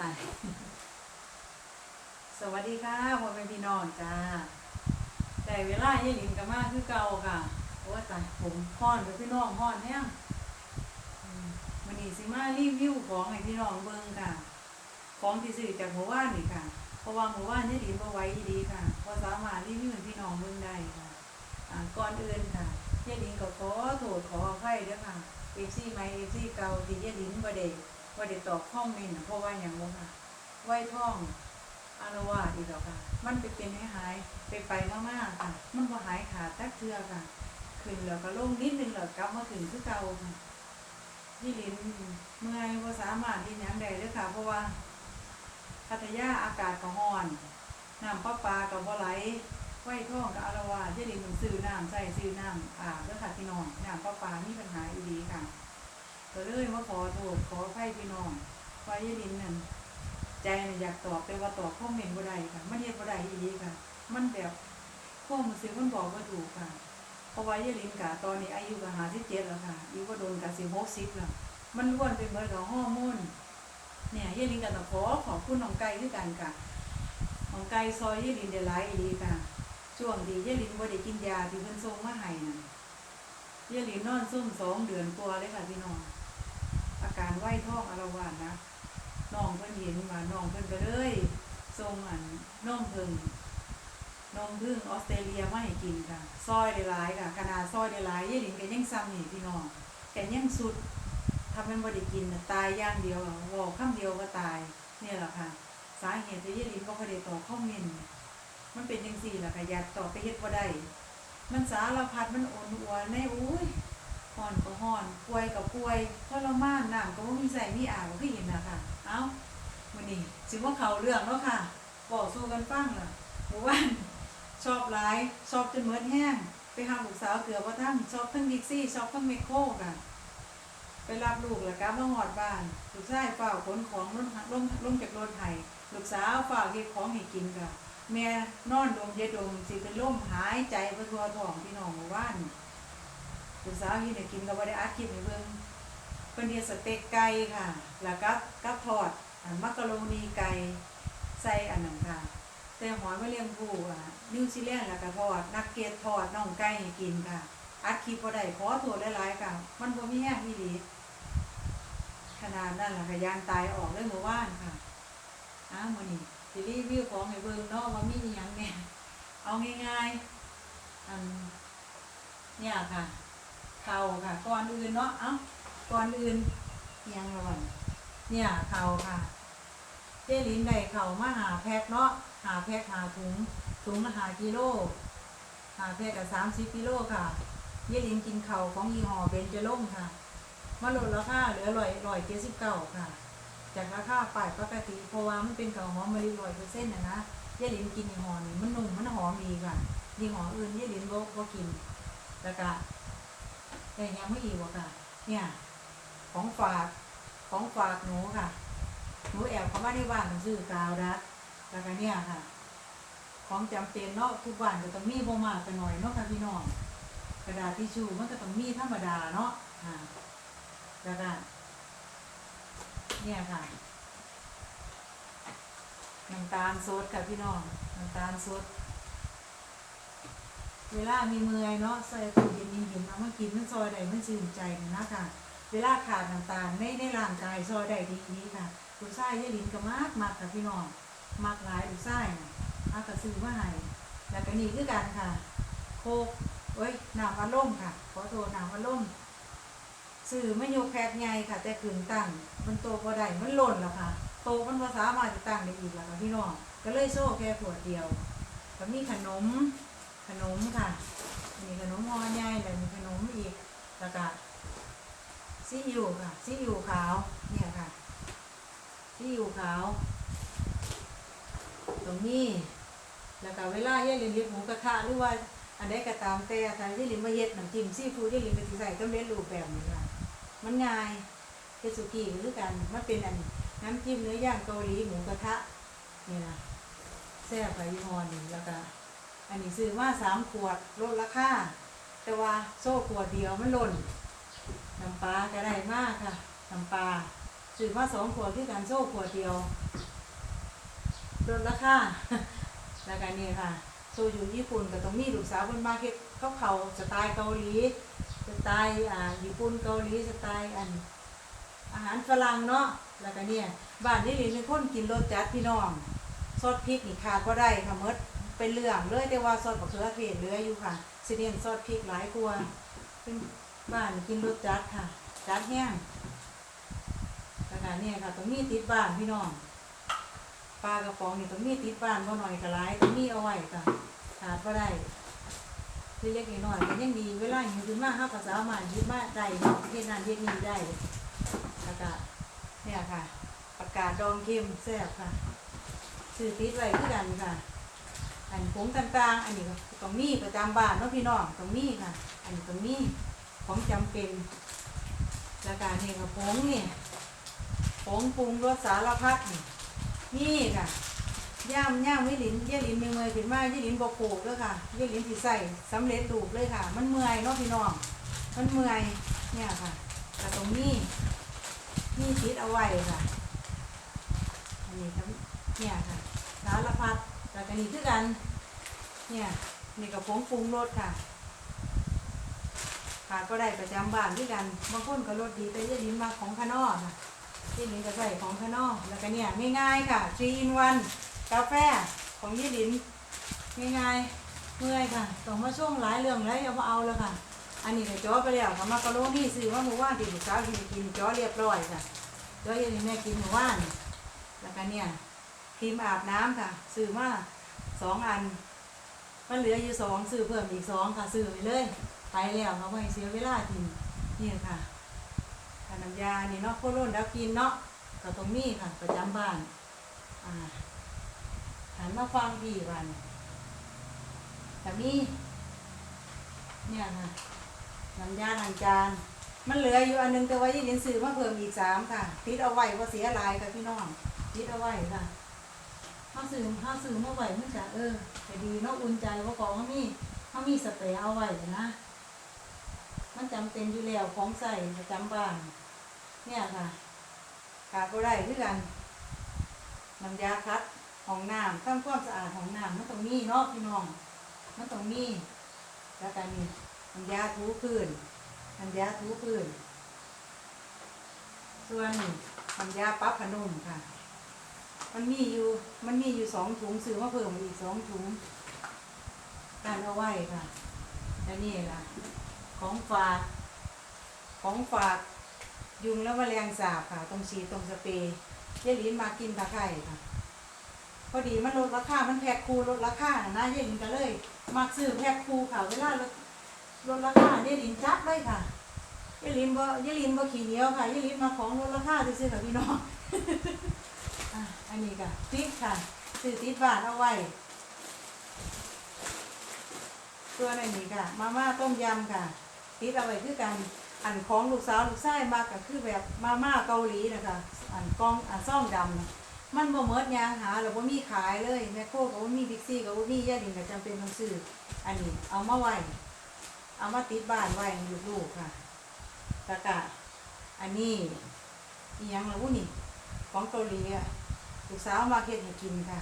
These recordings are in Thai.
ตาย สวัสดีค่ะพ่อแม่พี่น้องจ้า แต่เวลาเยายหลินกับมาคือเก่าค่ะโอ้ตายผมพ่อนไปพี่น้องพ่อนแห้งมวันนี้สิมารีวิวของให้พี่น้องเบิ่งค่ะ ของที่ซื้อจากหมู่านนี่ค่ะ เพราะว่าหมู่านเยายหลินบ่ไหว้ดีค่ะพอสามารถรีวิวให้พี่น้องเบิ่งได้ค่ะอ่าก่อนอื่นค่ะเยายหลินก็ขอโทษขออภัยเด้อค่ะ FC ใหม่ FC เก่าที่เยายหลินบ่ได้บ่ได้ตอบคอมเมนต์น่ะเพราะว่าหยังบ่ค่ะไว้ท่องอารวาสอีกแล้วค่ะ มันไปเป็นให้หายไปไปมากๆค่ะ มันบ่หายขาดตักเทือค่ะ ขึ้นแล้วก็ลงนิดนึงแล้วกลับมาขึ้นคือเก่าค่ะยี่ลินเมื่อยบ่สามารถที่ยังได้เด้อค่ะ เพราะว่าพัทยาอากาศก็ร้อนน้ำประปาก็บ่ไหลไว้ท่องกับอารวาสยี่ลินต้องซื้อน้ำใส่ซื้อน้ำอาบเด้อค่ะพี่น้องน้ำประปามีปัญหาอีหลีค่ะ ก็เลยมาขอโทษขออภัยพี่น้องว่ายี่หลินนั่นใจน่ะอยากตอบแต่ว่าตอบคอมเมนต์บ่ได้ค่ะ มันเฮ็ดบ่ได้อีหลีค่ะ มันแบบความรู้สึกมันบอกบ่ถูกค่ะ เพราะว่ายายลินกะตอนนี้อายุก็57แล้วค่ะอายุก็โดนก็สิ60แล้วมันล้วนเป็นเบิดของฮอร์โมนเนี่ยยายลินก็ต้องขอขอบคุณน้องไก่คือกันค่ะน้องไก่ซอยยายลินได้หลายอีหลีค่ะช่วงที่ยายลินบ่ได้กินยาที่เพิ่นส่งมาให้นั่นยายลินนอนซุ่มสองเดือนกว่าเลยค่ะพี่น้อง การไหว้ท้องอาละวาดนะน้องเพิ่นเห็นว่าน้องเพิ่นก็เลยส่งอันน้องเพิ่งน้องพึ่งออสเตรเลียมาให้กินค่ะซอยได้หลายค่ะขนาดซอยได้หลายยายหลินก็ยังซ้ำนี่พี่น้องแกยังสุดทำเป็นบ่ได้กินตายย่างเดียวอะเว้าคำเดียวก็ตายเนี่ยแหละค่ะ สาเหตุที่ยายหลินบ่ค่อยได้ตอบคอมเมนมันเป็นจังซี่ล่ะค่ะอยากตอไปเฮ็ดบ่ได้มันสารพัดมันโอนอวนในอุ้ย ฮ้อนก็ฮ้อนป่วยก็ป่วยทรมานน้ำก็บ่มีใส่มีอาบก็คือเห็นน่ะค่ะ เอ้ามื้อนี้สิว่าเขาเรื่องแล้วค่ะบอกสู้กันฟังล่ะหมู่บ้านชอบหลายชอบจนเหมือนแห้งไปหาลูกสาวเกือบว่าทั้งชอบทั้งดิกซี่ชอบทั้งเมคโครค่ะ ไปรับลูกแล้วกลับมาหอดบ้านลูกชายเฝ้าขนของลงลงลงจากรถไห้ลูกสาวเฝ้าเก็บของให้กินค่ะแม่นอนดมเยาดดมสิเป็นลมหายใจไปทัวท้องพี่น้องหมู่บ้าน ลูกสาวเฮ็ดให้กินก็บ่ได้อัดคลิปให้เบิ่งเพิ่นเฮ็ดสเต็กไก่ค่ะ แล้วก็กับทอดอันมักกะโรนีไก่ใส่อันนั้นค่ะ แต่หอยมะเร็งผู้อะนิวซีแลนด์แล้วก็ทอด นักเก็ตทอดน่องไก่ให้กินค่ะ อัดคลิปบ่ได้ขอโทษหลายๆค่ะ มันบ่มีแห้งอีหลีขนาดนั้นล่ะค่ะยานตายออกเลยเมื่อวานค่ะอ้าวมื้อนี้สิรีวิวของให้เบิ่งเนาะว่ามีอีหยังแน่เอาง่ายๆอันเนี่ยค่ะ เข่าค่ะ ก่อนอื่นเนาะ เอ้า ก่อนอื่นยังระวันเนี่ยเข่าค่ะ เจลินได้เข่ามาหาแพ็คเนาะ หาแพ็คหาถุง ถุงละหากิโล หาแพ็คกับสามสิบกิโลค่ะเยลินกินเข่าของยี่ห้อเบนเจลงค่ะมาลดราคาเหลือร้อยร้อยเจ็ดสิบเก้าค่ะ จากราคาป้ายปกติเพราะว่ามันเป็นเข้าหอมมะลิร้อยเปอร์เซ็นต์นะนะเยลินกินยี่ห้อนี้มันนุ่มมันหอมดีค่ะยี่ห้ออื่นเยลินบ่บ่กินแล้วก็ แต่ยังไม่อีกว่ะค่ะ เนี่ย ของฝากของฝากหนูค่ะ หนูแอบเขามาที่บ้านหนูซื้อกาวดัดแล้วก็เนี่ยค่ะ ของจำเป็นเนาะทุกบ้านก็ต้องมีบ่มากกันหน่อยเนาะค่ะพี่น้อง กระดาษทิชชู่มันก็ต้องมีธรรมดาเนาะอ่าแล้วก็เนี่ยค่ะน้ำตาลสดค่ะพี่น้องน้ำตาลสด เวลามีเมื่อยเนาะใส่ตู้เย็นเย็นๆเอามากินมันซอยได้มันชื่นใจนะค่ะ เวลาขาดน้ำตาลในในร่างกายซอยได้ดีดีค่ะลูกไส้ยายลินก็มากมากค่ะพี่น้องมากหลายลูกไส้น่ะอากระซื้อมาให้แล้วก็นี่คือกันค่ะ โคกเอ้ยน้ำอัดลมค่ะขอโทษน้ำอัดลมซื้อไม่โยกแคใหญ่ค่ะ แต่ขึงตั้งมันโตบ่ได้มันหล่นแล้วค่ะ โตมันภาษามารถจะตั้งได้อีกแล้วค่ะพี่น้องก็เลยโซ่แค่ขวดเดียวก็มีขนม ขนมค่ะมีขนมงอใหญ่แล้วมีขนมอีกแล้วก็ซีอิ๊วค่ะซีอิ๊วขาวเนี่ยค่ะซีอิ๊วขาว ตรงนี้แล้วก็เวลาเย่ลินเฮ็ดหมูกระทะหรือว่าอันใดก็ตามแต่ถ้าเย่ลินมาเฮ็ดน้ำจิ้มซีฟู้ดเย่ลินก็สิใส่ต้มเล็ดรูปแบบนี้ค่ะมันง่ายเฮดสุกี้ก็คือกันมันเป็นอันน้ำจิ้มเนื้อย่างเกาหลีหมูกระทะนี่นะแซ่บไปยี่ห้อหนึ่งแล้วก็ อันนี้ซื้อมาสามขวดลดราคาแต่ว่าโซ่ขวดเดียวมันหล่นน้ำปลาก็ได้มากค่ะน้ำปลาซื้อมาสองขวดคือการโซ่ขวดเดียวลดราคาแล้วกันนี่ค่ะโซอยู่ญี่ปุ่นก็ต้องมีลูกสาวคนมาเฮ็ดเขาเขาสไตล์เกาหลีสไตล์อ่าญี่ปุ่นเกาหลีสไตล์อันอาหารฝรั่งเนาะแล้วก็เนี่ยบ้านนี่ลินเป็นคนกินรสจัดพี่น้องซอสพริกนี่ขาดก็ได้ค่ะมด เป็นเรื่องเลยแต่ว่าซอสมะเขือเทศเหลืออยู่ค่ะสิเนียนซอสพริกหลายกว่าเป็นบ้านกินรสจัดค่ะ จัดแห้งแล้วก็เนี่ยค่ะต้องมีติดบ้านพี่น้องปลากระป๋องนี่ต้องมีติดบ้านบ่หน่อยก็หลายต้องมีเอาไว้ค่ะขาดก็ได้เล็กๆน้อยๆก็ยังดีเวลาอยู่ขึ้นมาห้าภาษามาหยิบมาได้เนาะเฮ็ดนั่นเฮ็ดนี่ได้แล้วก็เนี่ยค่ะ ประกาศดองเค็มแซ่บค่ะ ซื้อติดไว้คือกันค่ะ อันผงต่างๆ อันนี้ก็ต้องมีประจำบ้านเนาะพี่น้องต้องมีค่ะ อันนี้ต้องมีของจำเป็นแล้วก็นี่ก็ผงนี่ผงปรุงรสสารพัดนี่นี่ค่ะย่ามย่ามวิลินยี่ลินเมื่อยๆขึ้นมาเยี่ลินบกโขกด้วยค่ะยี่ลินที่ใส่สำเร็จรูปเลยค่ะ มันเมื่อยเนาะพี่น้องมันเมื่อยเนี่ยค่ะแต่ตรงนี้นี่ติดเอาไว้ค่ะอันนี้ก็เนี่ยค่ะ ก็นี่คือกัน เนี่ยนี่กับผงปรุงรสค่ะขาดก็ได้ประจำบ้านด้วยกันบางคนก็รสดีแต่ยี่ลิ้นมาของข้างนอกค่ะยี่ลิ้นก็ใส่ของข้างนอกแล้วก็เนี่ยง่ายๆค่ะ3 in 1กาแฟของยี่ลิ้นง่ายๆเมื่อยค่ะต้องมาช่วงหลายเรื่องแล้วอย่ามาเอาแล้วค่ะ อันนี้ก็จ้อไปแล้วค่ะมากระโลนี่ซื้อว่าหมู่ว่านที่ลูกสาวกินกินจ้อเรียบร้อยค่ะจ้อยังแม่กินหมู่ว่านแล้วก็เนี่ยครีมอาบน้ำค่ะซื้อมา สองอัน มันเหลืออยู่สองซื้อเพิ่มอีกสองค่ะซื้อไปเลย ไปแล้วเขาไม่เสียเวลากินนี่ค่ะขนมยานี่เนาะโคโรนดับกินเนาะก็ตรงนี้ค่ะ ประจำบ้านอ่าหันมาฟังพี่วันแต่มีเนี่ยค่ะน้ำยาล้างจาน มันเหลืออยู่อันหนึงแต่ว่ายี่ลินซื้อมาเพิ่มอีกสามค่ะ ติดเอาไว้ว่าเสียลายค่ะพี่น้อง ติดเอาไว้ค่ะ ถ้าซื้อถ้าซื้อเมาไว้มันจะเออจะดีเนาะอุ่นใจว่าของเขามีเขามีสเปรย์เอาไว้นะ มันจำเป็นอยู่แล้วของใส่ประจำบ้านเนี่ยค่ะขาก็ได้คือกันน้ำยาคัดห้องน้ำทำความสะอาดห้องน้ำมันต้องมีเนาะพี่น้อง มันต้องมีแล้วกันนี่น้ำยาถูพื้นน้ำยาถูพื้น ส่วนน้ำยาปั๊บพนุ่มค่ะ มันมีอยู่ มันมีอยู่สองถุงซื้อมาเพิ่มอีกสองถุงการเอาไว้ค่ะและนี่ล่ะ ของฝากของฝากยุงแล้วแมลงสาบค่ะ ตรงฉีดตรงสเปรย์เยลินมากินตะไคร่ค่ะ พอดีมันลดราคา มันแพ็คคูลดราคาน่ะเยลินก็เลยมักซื้อแพ็คคูค่ะเวลาลดลดราคาเยลินจัดเลยค่ะเยลินบ่เยลินบ่ขี้เหนียวค่ะเยลินมาของลดราคาซื้อๆค่ะพี่น้อง อะอันนี้ค่ะพริกค่ะซื้อติดบ้านเอาไว้ ตัวในนี้ค่ะ มาม่าต้มยำค่ะ ติดเอาไว้คือกัน อันของลูกสาวลูกชายมากก็คือแบบมาม่าเกาหลีนะคะ อันกองอันซ่องดำมันบ่เมิดยางหาแล้วบ่มีขายเลยแมคโครก็บ่มีบิ๊กซี่ก็บ่มีย่าดินก็จำเป็นต้องซื้ออันนี้เอามาไว้เอามาติดบ้านไว้ให้ลูกๆค่ะตะกะอันนี้อียังแล่ะวุ้นี่ของเกาหลีอะ ลูกสาวมาเฮ็ดให้กินค่ะ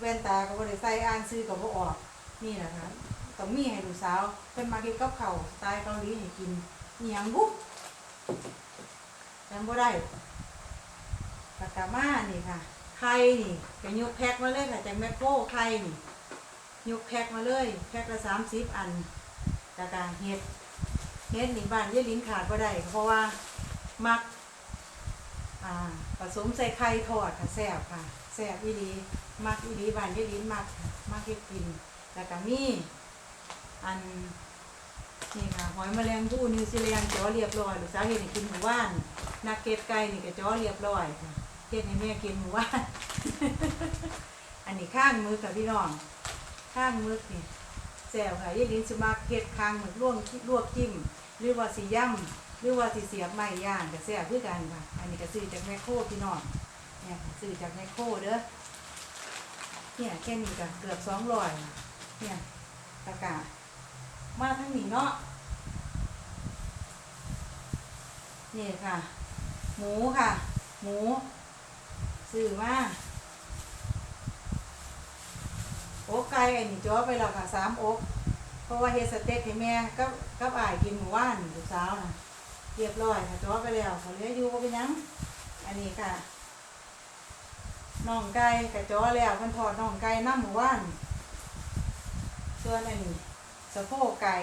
แว่นตาก็บ่ได้ใส่อ่านซื้อก็บ่ออก นี่แหละค่ะต้องมีให้ลูกสาวเป็นมาเฮ็ดกับข้าวสไตล์เกาหลีให้กินอีหยังบุ๊บจำบ่ได้ตะกะมานี่ค่ะ ไข่นี่ก็ยกแพ็คมาเลยค่ะจากแมคโครไข่นี่ยกแพ็คมาเลย แพ็คละ30อันตะกะเฮ็ดเฮ็ดนี่บ้านยายลินขาดบ่ได้ เพราะว่ามัก อ่าผสมใส่ไข่ทอดค่ะแซ่บค่ะแซ่บอีหลีมักอีหลีบานยายลิ้นมักค่ะมักเฮ็ดกิน แล้วก็มีอันนี่ค่ะหอยแมลงภู่นิวซีแลนด์จ้อเรียบร้อยลูกสาวเฮ็ดให้กินหมู่บ้านนักเก็ตไก่นี่ก็จ้อเรียบร้อยค่ะเฮ็ดให้แม่กินหมู่บ้าน อันนี้ข้างมือกับพี่น้องข้างมือนี่แซ่บค่ะยายลิ้นสิมักเฮ็ดข้างมือลวกลวกจิ้มหรือว่าสิย่ำ รือว่าสิเสียบไม้ย่างก็แซ่บคือกันค่ะ อันนี้ก็ซื้อจากแมคโครพี่น้องเนี่ยซื้อจากแมคโครเด้อเนี่ยแค่นี้ก็เกือบสองร้อยเนี่ยตะกามาทั้งนี้เนาะนี่ค่ะ หมูค่ะ หมูซื้อมาโอกไก่ไอ้นี่จ้อไปแล้วค่ะสามอกเพราะว่าเฮสเต็กให้แม่กับกับอ้ายกินหมูว่านลูกสาวน่ะ เรียบร้อยค่ะจ้อไปแล้วเขาเหลืออยู่บ่เป็นยังอันนี้ค่ะน่องไก่กระจ้อแล้วเพิ่นทอดน่องไก่น้ำหมูว่านส่วนอันนี้สะโพกไก่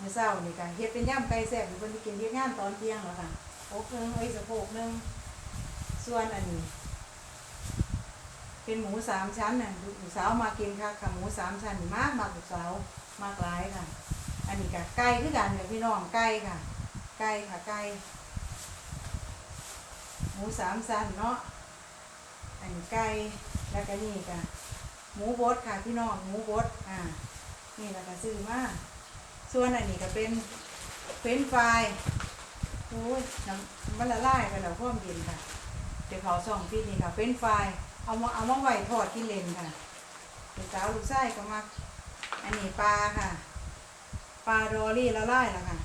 มื้อเช้านี่ค่ะเฮ็ดเป็นย่ำไก่แซ่บให้เพิ่นกินเฮ็ดงานตอนเที่ยงแล้วค่ะอกหนึงไอ้สะโพกหนึงส่วนอันนี้เป็นหมูสามชั้นน่ะลูกสาวมากินค่ะค่ะหมูสามชั้นมากมากลูกสาวมากหลายค่ะ อันนี้ก็ไก่คือกันค่ะพี่น้องไก่ค่ะ ไก่ค่ะไก่หมูสามชั้นเนาะอันไก่แล้วก็นี่ค่ะหมูบดค่ะพี่น้องหมูบดอ่านี่แล้วก็ซื้อมาส่วนอันนี้ก็เป็นเฟรนฟรายโอ้ยน้ำมันละลายไปแล้วพร้อมเย็นค่ะ เดี๋ยวเขาส่องพี่นี่ค่ะเฟรนฟรายเอามาเอามาไว้ทอดกินเล่นค่ะลูกสาวลูกชายก็มาอันนี้ปลาค่ะ ปลาดอรี่ละลายแล้วค่ะ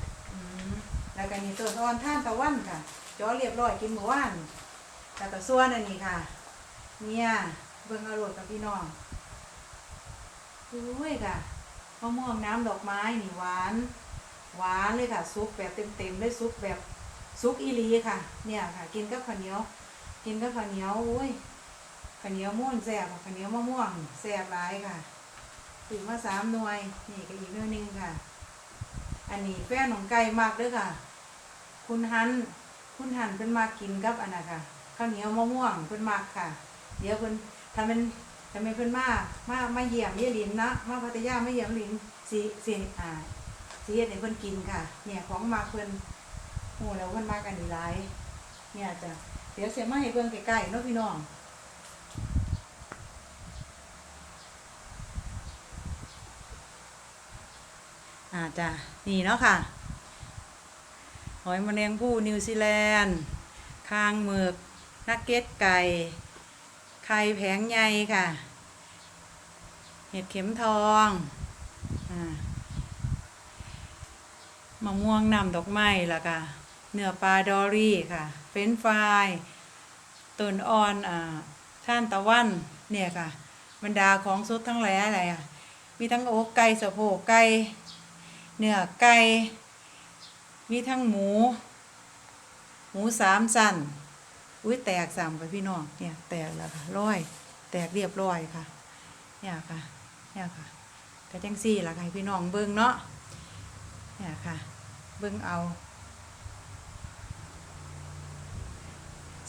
แล้วก็นี่ต้นอ่อนท่านตะวันค่ะจอเรียบร้อยกินหมูว่านแล้วก็ส่วนอันนี้ค่ะ เนี่ยเบิ่งอารมณ์กับพี่น้องอุ้ยค่ะมะม่วงน้ำดอกไม้นี่หวาน หวานเลยค่ะซุปแบบเต็มๆเลยซุปแบบซุปอีลีค่ะ เนี่ยค่ะ กินกับข้าวเหนียว กินกับข้าวเหนียวอุ้ยข้าวเหนียวม่วนแซ่บข้าวเหนียวมะม่วงแซ่บหลายค่ะถือมาสามหน่วยนี่ก็อีกหน่วยหนึงค่ะ อันนี้แฟนของไก่มากด้วยค่ะ คุณฮัน คุณฮันเป็นมากินกับอันน่ะค่ะข้าวเหนียวมะม่วงเป็นมากค่ะ เดี๋ยวเพิ่นทำเป็นทำเป็นเพิ่นมามามาเยี่ยมเยี่ยลินนะมาพัทยาไมาเยี่ยมลินสีสีอ่าสีเฮ็ดให้เพิ่นกินค่ะ เนี่ยของมาเพิ่นโอ้แล้วเพิ่นมากันนี้หลาย เนี่ยจ้ะเดี๋ยวเสียมาให้เบิ่งใกล้ๆเนาะพี่น้องอ่าจ้ะนี่เนาะค่ะ หอยแมลงภู่นิวซีแลนด์ คางหมึกนักเก็ตไก่ ไข่แผงใหญ่ค่ะ เห็ดเข็มทองอมะม่วงน้ำดอกไม้ละค่ะ เนื้อปลาดอรี่ค่ะ เฟรนฟรายต้นอ่อนอ่าท่านตะวันเนี่ยค่ะ บรรดาของสดทั้งหลายอะไรอะ มีทั้งอกไก่สะโพกไก่เนื้อไก่ มีทั้งหมู หมูสามสั้นอุ้ยแตกสามค่ะพี่น้องเนี่ยแตกแล้วค่ะร้อยแตกเรียบร้อยค่ะเนี่ยค่ะเนี่ยค่ะกระจังซี่ละค่ะพี่น้องเบิ่งเนาะเนี่ยค่ะเบิ่งเอา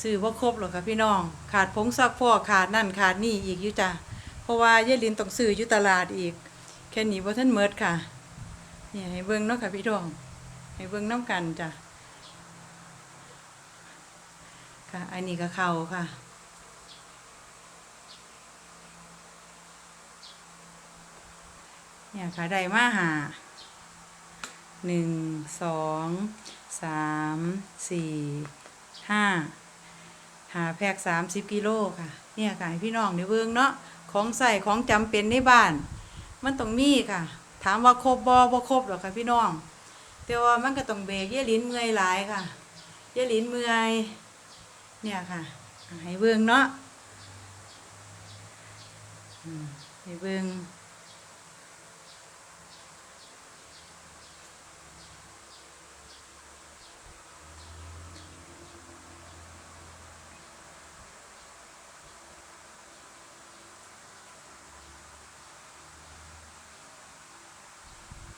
ซื้อว่าครบหรอกค่ะพี่น้อง ขาดผงซักฟอกขาดนั่นขาดนี่อีกอยู่จ้ะเพราะว่าเยลินต้องซื้ออยู่ตลาดอีก แค่นี้ว่าท่านเมิดค่ะเนี่ยให้เบิ่งเนาะค่ะพี่น้อง ให้เบิ่งน้ำกันจ้ะค่ะ อันนี้ก็เข่าค่ะเนี่ยค่ะได้มาหาหนึ่งสองสามสี่ห้าหาแพกสามสิบกิโลค่ะ เนี่ยค่ะพี่น้องได้เบิ่งเนาะของใส่ของจำเป็นในบ้าน มันต้องมีค่ะ ถามว่าครบบ่บ่ครบหรอค่ะพี่น้อง แต่ว่ามันก็ต้องเบรกเยายลิ้นเมื่อยหลายค่ะเยายลิ้นเมื่อยเนี่ยค่ะให้เบิ่งเนาะให้เบิ่ง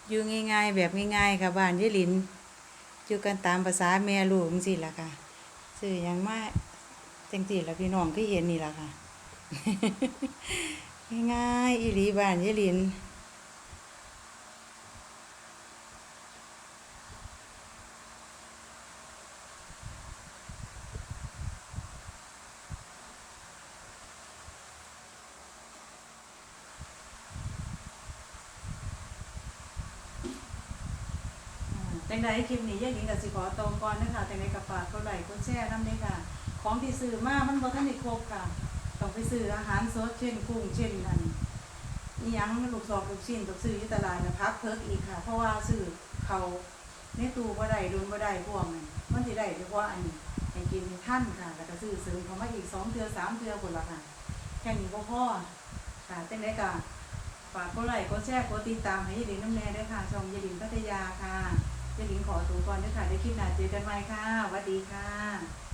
อยู่ง่าย ๆ แบบง่ายๆค่ะบ้านยี่หลินอยู่กันตามภาษาแม่ลูกจังซี่ล่ะค่ะซื้อหยังมาจังซี่ล่ะพี่น้องก็เห็นนี่ล่ะค่ะ ง่ายๆอีหลีบ้านยี่หลิน แตงใดคลิปนี้แยกหญิงกับสิขอตรงก่อนนะคะแต่ในกระเป๋าก็ไหลก็แช่น้ำเด้ค่ะ ของที่ซื้อมามันบ่ทันได้ครบค่ะ ต้องไปซื้ออาหารสดเช่นกุ้งเช่นนั้นนี่ยังลูกซองลูกชิ้นต้องซื้อที่ตลาดนะพักเพิกอีกค่ะ เพราะว่าซื้อเขาในตู้บ่ได้รุนบ่ได้พ่วงนั้นมันสิได้เฉพาะอันนี้ให้กินท่านค่ะ แล้วก็ซื้อซื้อเขามาอีกสองเทือสามเทือคนละค่ะแค่นี้ก็พอค่ะแตงได้ก็ฝากกดไลก็แช่ก็ติดตามให้ยายดิงน้ำแน่ด้วยค่ะ ช่องยายดินพัทยาค่ะ เจ้าหญิงขอตัวก่อนนะคะได้คลิปหน้าเจอกันใหม่ค่ะสวัสดีค่ะ